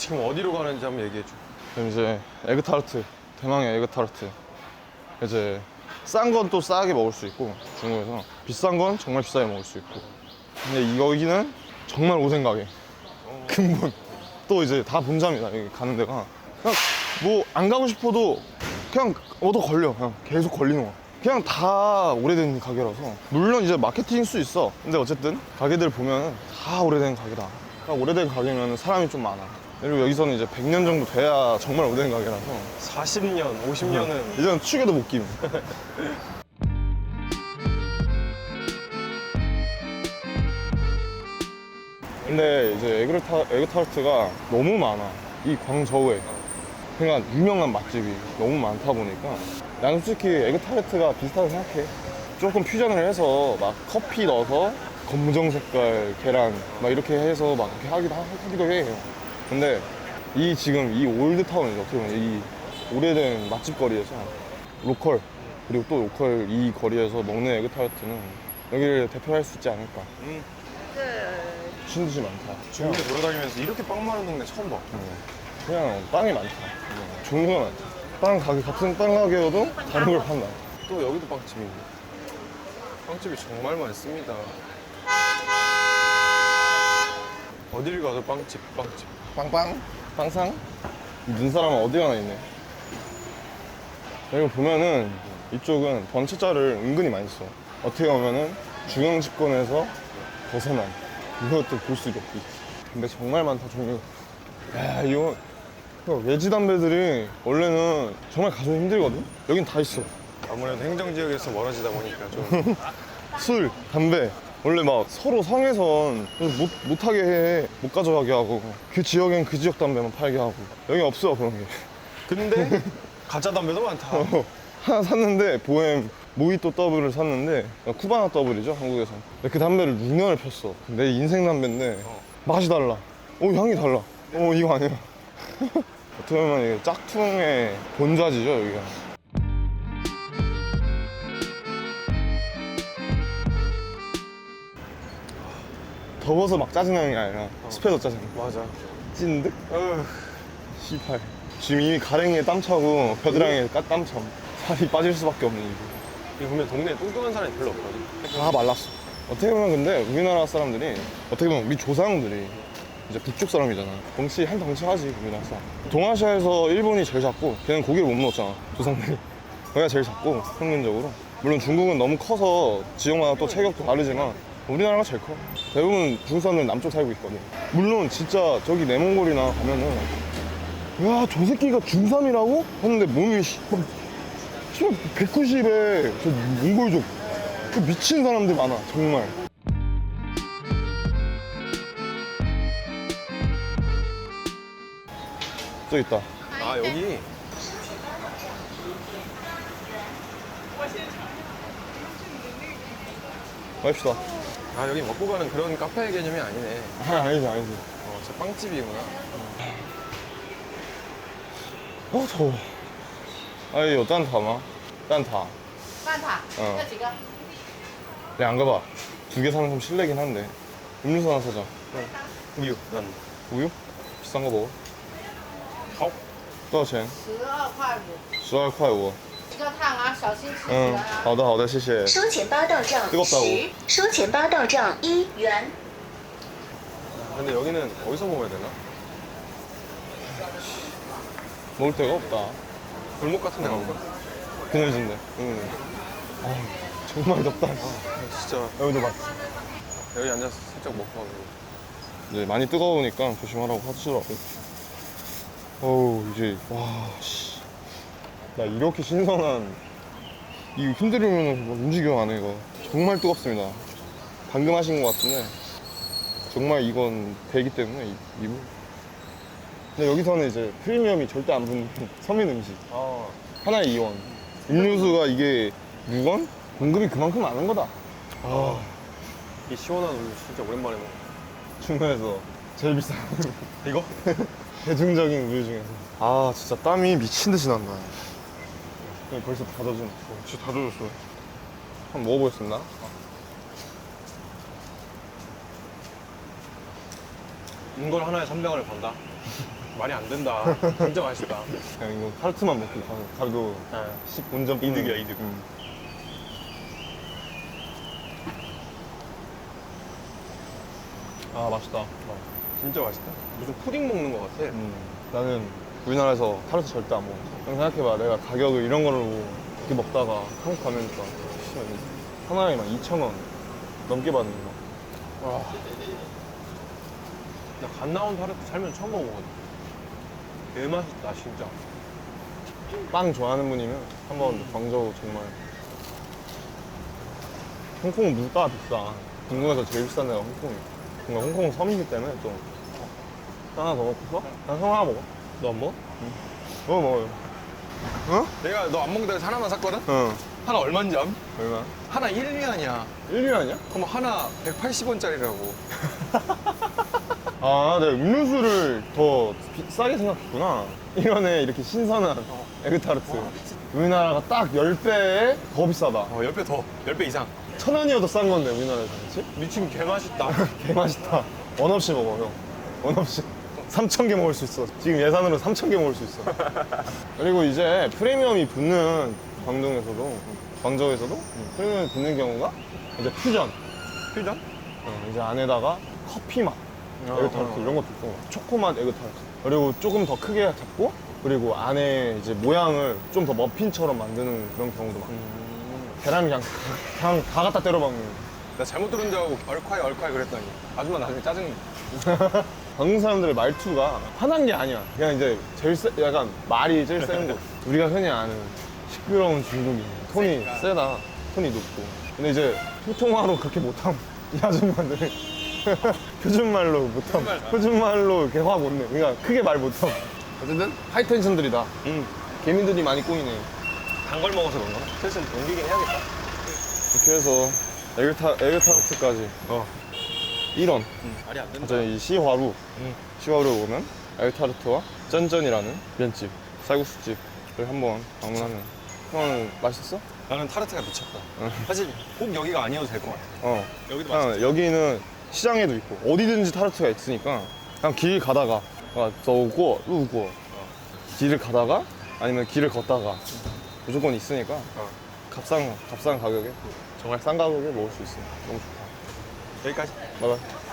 지금 어디로 가는지 한번 얘기해 줘. 그럼 이제 에그타르트 대망의 에그타르트. 이제 싼 건 또 싸게 먹을 수 있고 중국에서 비싼 건 정말 비싸게 먹을 수 있고. 근데 이- 여기는 정말 오생 가게. 근본. 또 이제 다 본점이다 여기 가는 데가. 그냥 뭐 안 가고 싶어도 그냥 얻어 걸려. 그냥 계속 걸리는 거야 그냥 다 오래된 가게라서. 물론 이제 마케팅일 수 있어. 근데 어쨌든 가게들 보면 다 오래된 가게다. 그러니까 오래된 가게면 사람이 좀 많아 그리고 여기서는 이제 100년 정도 돼야 정말 오래된 가게라서. 40년, 50년은 이제는 축에도 못 끼면 근데 이제 에그타, 에그타르트가 너무 많아. 이 광저우에. 그러니까 유명한 맛집이 너무 많다 보니까. 나는 솔직히 에그타르트가 비슷하다고 생각해. 조금 퓨전을 해서 막 커피 넣어서 검정 색깔 계란 막 이렇게 해서 막 이렇게 하기도, 하- 하기도 해 근데 이 지금 이 올드타운이죠 어떻게 보면 이 오래된 맛집 거리에서 로컬 그리고 또 로컬 이 거리에서 먹는 에그타르트는 여기를 대표할 수 있지 않을까 음. 미친 듯이 많다 중국에 돌아다니면서 이렇게 빵 많은 동네 처음 봐. 그냥 빵이 많다 종류가 많다 빵 가게 같은 빵 가게여도 다른 걸 판다 또 여기도 빵집인데. 빵집이 정말 많습니다. 어딜 가도 빵집, 빵집. 빵빵? 빵상? 이 눈사람은 어디 가나 있네. 여기 보면은 이쪽은 번체자를 은근히 많이 써. 어떻게 보면은 중앙 집권에서 벗어난 이것도 볼 수가 없지 근데 정말 많다 종류가 야 이거 이거 외지 담배들이 원래는 정말 가져오기 힘들거든? 여긴 다 있어. 아무래도 행정지역에서 멀어지다 보니까 좀. 술, 담배 원래 막 서로 상해선 못, 못하게 해, 못 가져가게 하고. 그 지역엔 그 지역 담배만 팔게 하고. 여기 없어 그런 게. 근데 가짜 담배도 많다. 어, 하나 샀는데 보엠 모히또 더블을 샀는데 쿠바나 더블이죠 한국에서. 근데 그 담배를 6년을 폈어. 내 인생 담배인데 맛이 달라. 오 향이 달라. 오 이거 아니야. 어떻게 보면 이게 짝퉁의 본좌지죠 여기가 더워서 막 짜증나는 게 아니라 습해서 짜증나 맞아. 찐득? 어휴, 씨발. 지금 이미 가랭이에 땀 차고 겨드랑이에 까- 땀 참. 살이 빠질 수밖에 없는 이유 이거 보면 동네에 뚱뚱한 사람이 별로 없거든. 다 말랐어. 어떻게 보면 근데 우리나라 사람들이 어떻게 보면 우리 조상들이 이제 북쪽 사람이잖아. 덩치 한 덩치 하지 우리나라 사람. 동아시아에서 일본이 제일 작고 걔는 고기를 못 먹었잖아 조상들이. 거기가 제일 작고 평균적으로. 물론 중국은 너무 커서 지역마다 또 체격도 다르지만 우리나라가 제일 커. 대부분 사람들은 남쪽 살고 있거든. 물론 진짜 저기 내몽골이나 가면은 야 저 새끼가 중3이라고? 했는데 몸이 씨, 막 190에 저 몽골족. 그 미친 사람들 많아 정말. 저기 있다. 아, 여기? 갑시다 아 여기 먹고 가는 그런 카페 개념이 아니네. 아, 아니지 아니지. 어 진짜 빵집이구나. 어 더워. 아니 요딴다마 딴다. 蛋挞，嗯要几个？ 내가 안 가봐. 두 개 사는 좀 실례긴 한데. 음료수 하나 사자. 우유. 난. 우유? 비싼 거 먹어. 어? 多少钱十二块五 12块5 热烫啊，小心吃起来嗯啊。，好的好的，谢谢。收钱包到账这个本我十，收钱包到账一元。 근데 여기는 어디서 먹어야 되나? 먹을 데가 없다. 골목 같은 데 가볼까? 그늘진데. 응. 아, 정말 덥다. 아, 진짜 아, 여기도 막 여기 앉아서 살짝 먹고 가고. 이제 많이 뜨거우니까 조심하라고 하시더라고. 어우 이제 와 씨. 나 이렇게 신선한 이거 흔들리면 막 움직여 안해 이거 정말 뜨겁습니다. 방금 하신 것 같은데 정말 이건 되기 때문에 이, 이분. 근데 여기서는 이제 프리미엄이 절대 안 붙는 서민 음식 아, 하나에 2원. 음료수가 이게 6원? 공급이 그만큼 많은 거다. 아 이 시원한 우유 진짜 오랜만에 먹어. 중국에서 제일 비싼 이거? 대중적인 우유 중에서 아 진짜 땀이 미친 듯이 난다 여기 벌써 다 젖은 어, 진짜 다 젖었어 한번 먹어보겠습니다 이걸 하나에 300원을 번다. 말이 안 된다. 진짜 맛있다. 그냥 이거 타르트만 먹고 가도, 가도 네. 10 본전 뽑는 이득이야, 거. 이득. 음. 아 맛있다. 진짜 맛있다. 무슨 푸딩 먹는 것 같아. 음, 나는 우리나라에서 타르트 절대 안 먹어. 형 생각해봐. 내가 가격을 이런 걸로 이렇게 먹다가 한국 가면니까 씨발, 하나에 막 2,000원 넘게 받는 거. 와. 나갓 나온 타르트 살면 처음 먹어보거든. 개 맛있다, 진짜. 빵 좋아하는 분이면 한번 광저우 정말 홍콩은 물가가 비싸 중국에서 제일 비싼 데가 홍콩이야 뭔가 홍콩은 섬이기 때문에 좀 하나 더 먹고 싶어? 난형 하나 먹어 너 안 먹어? 뭐 먹어요 어? 내가 너 안 먹는다고 해서 하나만 샀거든? 응 하나 얼마인지 암? 얼마? 하나 1위안이야. 1위 아니야? 그럼 하나 180원짜리라고. 아 내가 음료수를 더 비- 싸게 생각했구나 1원에 이렇게 신선한 에그타르트 우리나라가 딱 10배에 더 비싸다 어, 10배 더. 10배 이상. 천 원이어도 싼 건데 우리나라에서 그렇지? 미친 개 맛있다. 개 맛있다. 원 없이 먹어, 형. 원 없이. 3,000개 먹을 수 있어. 지금 예산으로 3,000개 먹을 수 있어. 그리고 이제 프리미엄이 붙는 광동에서도, 광저우에서도 프리미엄이 붙는 경우가 이제 퓨전. 퓨전? 어, 이제 안에다가 커피 맛, 에그타르트 이런 것도 있고, 초코 맛 에그타르트. 그리고 조금 더 크게 잡고, 그리고 안에 이제 모양을 좀 더 머핀처럼 만드는 그런 경우도 많아. 계란 그냥, 그냥 다 갖다 때려 박는. 나 잘못 들은 줄 알고 얼콰이 얼콰이 그랬더니 아줌마 나중에 짜증 방금 사람들의 말투가 화난 게 아니야. 그냥 이제 제일 세, 약간 말이 제일 센 거. 우리가 흔히 아는 시끄러운 중국인. 톤이 세다. 톤이 높고. 근데 이제 소통화로 그렇게 못함. 이 아줌마들이. 표준말로 못함. 표준말로 이렇게 화 못 내. 그러니까 크게 말 못함. 어쨌든 하이텐션들이다. 응. 개민들이 많이 꼬이네. 단 걸 먹어서 그런가? 슬슬 옮기긴 해야겠다. 이렇게 해서 에그타, 에그타르트까지. 어. 1원. 말이 안 된다. 이제 이 시화루 응. 시화루에 오면 엘타르트와 쩐쩐이라는 면집 쌀국수집을 한번 방문하면 형은 맛있었어? 나는 타르트가 미쳤다. 사실 꼭 여기가 아니어도 될 것 같아. 어 여기도 그냥 여기는 시장에도 있고 어디든지 타르트가 있으니까 그냥 길 가다가 아, 저고 우고 길을 가다가 아니면 길을 걷다가 무조건 있으니까 값싼 값싼 가격에 정말 싼 가격에 먹을 수 있어 너무 좋다 여기까지. 바이바이